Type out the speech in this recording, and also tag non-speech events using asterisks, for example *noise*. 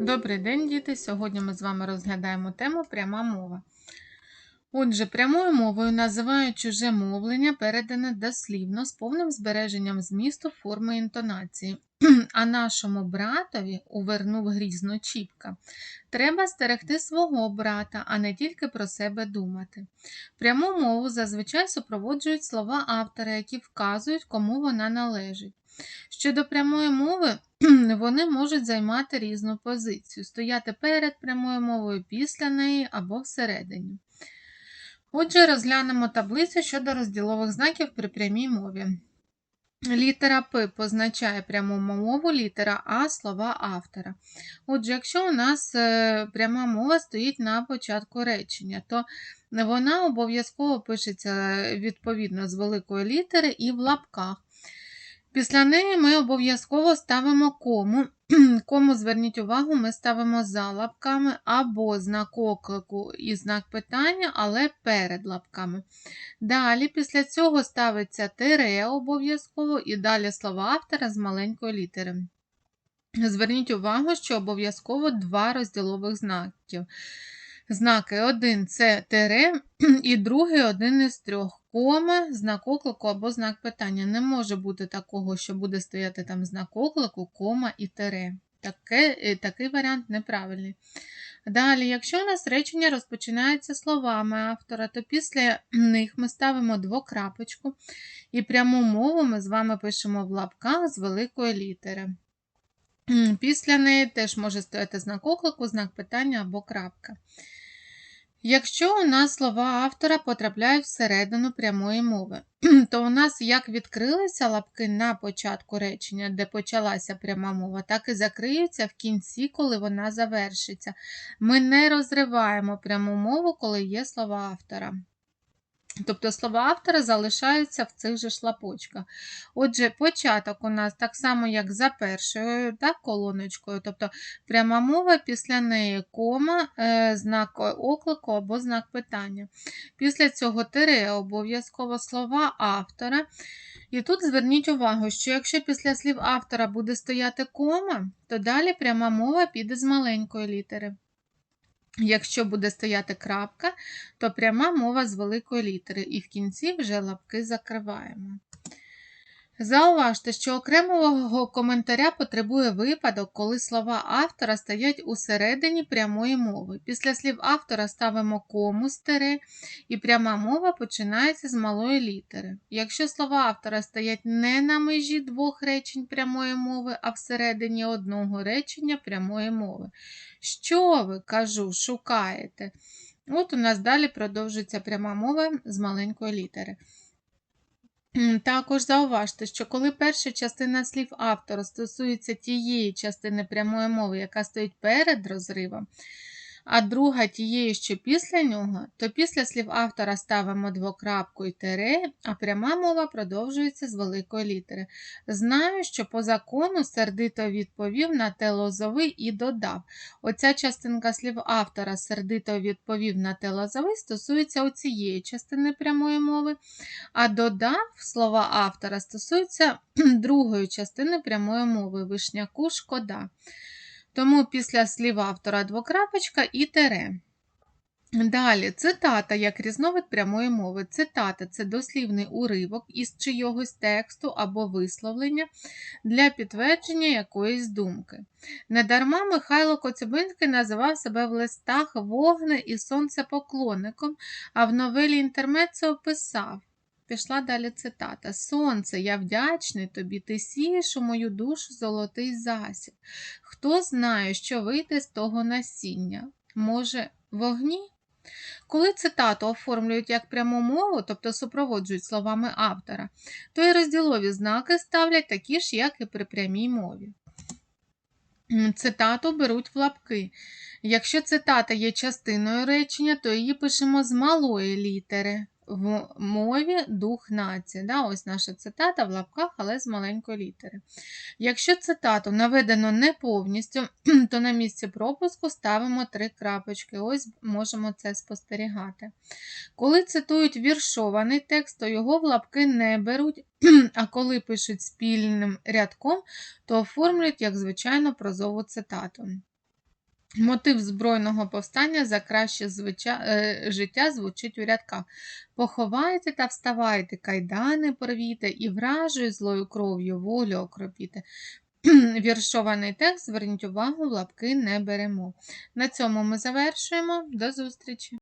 Добрий день, діти! Сьогодні ми з вами розглядаємо тему пряма мова. Отже, прямою мовою називають чуже мовлення, передане дослівно з повним збереженням змісту форми інтонації. *clears throat* А нашому братові увернув грізно Чіпка. Треба стерегти свого брата, а не тільки про себе думати. Пряму мову зазвичай супроводжують слова автора, які вказують, кому вона належить. Щодо прямої мови, *clears throat* вони можуть займати різну позицію, стояти перед прямою мовою, після неї або всередині. Отже, розглянемо таблицю щодо розділових знаків при прямій мові. Літера П позначає пряму мову, літера А слова автора. Отже, якщо у нас е, пряма мова стоїть на початку речення, то вона обов'язково пишеться відповідно з великої літери і в лапках. Після неї ми обов'язково ставимо кому. *clears throat* Кому, зверніть увагу, ми ставимо за лапками або знак оклику і знак питання, але перед лапками. Далі, після цього ставиться тире обов'язково і далі слова автора з маленької літери. Зверніть увагу, що обов'язково два розділових знаків. Знаки один це тире, *clears throat* і другий один із трьох. Кома, знак оклику або знак питання. Не може бути такого, що буде стояти там знак оклику, кома і тире. Таке, е, Такий варіант неправильний. Далі, якщо у нас речення розпочинається словами автора, то після них ми ставимо двокрапочку і пряму мову ми з вами пишемо в лапках з великої літери. Після неї теж може стояти знак оклику, знак питання або крапка. Якщо у нас слова автора потрапляють всередину прямої мови, *clears throat* то у нас як відкрилися лапки на початку речення, де почалася пряма мова, так і закриються в кінці, коли вона завершиться. Ми не розриваємо пряму мову, коли є слова автора. Тобто слова автора залишаються в цих же шлапочках. Отже, початок у нас так само, як за першою так, колоночкою, тобто пряма мова, після неї кома, е, знак оклику або знак питання. Після цього тире обов'язково слова автора. І тут зверніть увагу, що якщо після слів автора буде стояти кома, то далі пряма мова піде з маленької літери. Якщо буде стояти крапка, то пряма мова з великої літери, і в кінці вже лапки закриваємо. Зауважте, що окремого коментаря потребує випадок, коли слова автора стоять усередині прямої мови. Після слів автора ставимо кому стере, і пряма мова починається з малої літери. Якщо слова автора стоять не на межі двох речень прямої мови, а всередині одного речення прямої мови. Що ви, кажу, шукаєте? От у нас далі продовжується пряма мова з маленької літери. Також зауважте, що коли перша частина слів автора стосується тієї частини прямої мови, яка стоїть перед розривом, а друга тієї, що після нього, то після слів автора ставимо двокрапку і тире, а пряма мова продовжується з великої літери. Знаю, що по закону сердито відповів на те лозовий і додав. Оця частинка слів автора сердито відповів на те лозовий стосується оцієї частини прямої мови, а додав слова автора стосується *clears throat* другої частини прямої мови вишняку шкода. Тому після слів автора двокрапочка і тере. Далі, цитата як різновид прямої мови. Цитата це дослівний уривок із чийогось тексту або висловлення для підтвердження якоїсь думки. Недарма Михайло Коцюбинський називав себе в листах вогне і сонцепоклонником, а в новелі інтермецо описав Пішла далі цитата: Сонце, я вдячний тобі, ти сієш у мою душу золотий засіб. Хто знає, що вийде з того насіння? Може, вогні? Коли цитату оформлюють як пряму мову, тобто супроводжують словами автора, то і розділові знаки ставлять такі ж, як і при прямій мові. Цитату беруть в лапки. Якщо цитата є частиною речення, то її пишемо з малої літери в мові дух нації. Да, Ось наша цитата в лапках, але з маленької літери. Якщо цитату наведено не повністю, *clears throat* то на місці пропуску ставимо три крапочки. Ось можемо це спостерігати. Коли цитують віршований текст, то його в лапки не беруть, *clears throat* а коли пишуть спільним рядком, то оформлюють, як звичайно, прозову цитату. Мотив збройного повстання за краще звича... е, життя звучить у рядках. Поховайте та вставайте, кайдани порвіте і вражою злою кров'ю волю окропіте. *clears throat* Віршований текст, зверніть увагу, лапки не беремо. На цьому ми завершуємо. До зустрічі!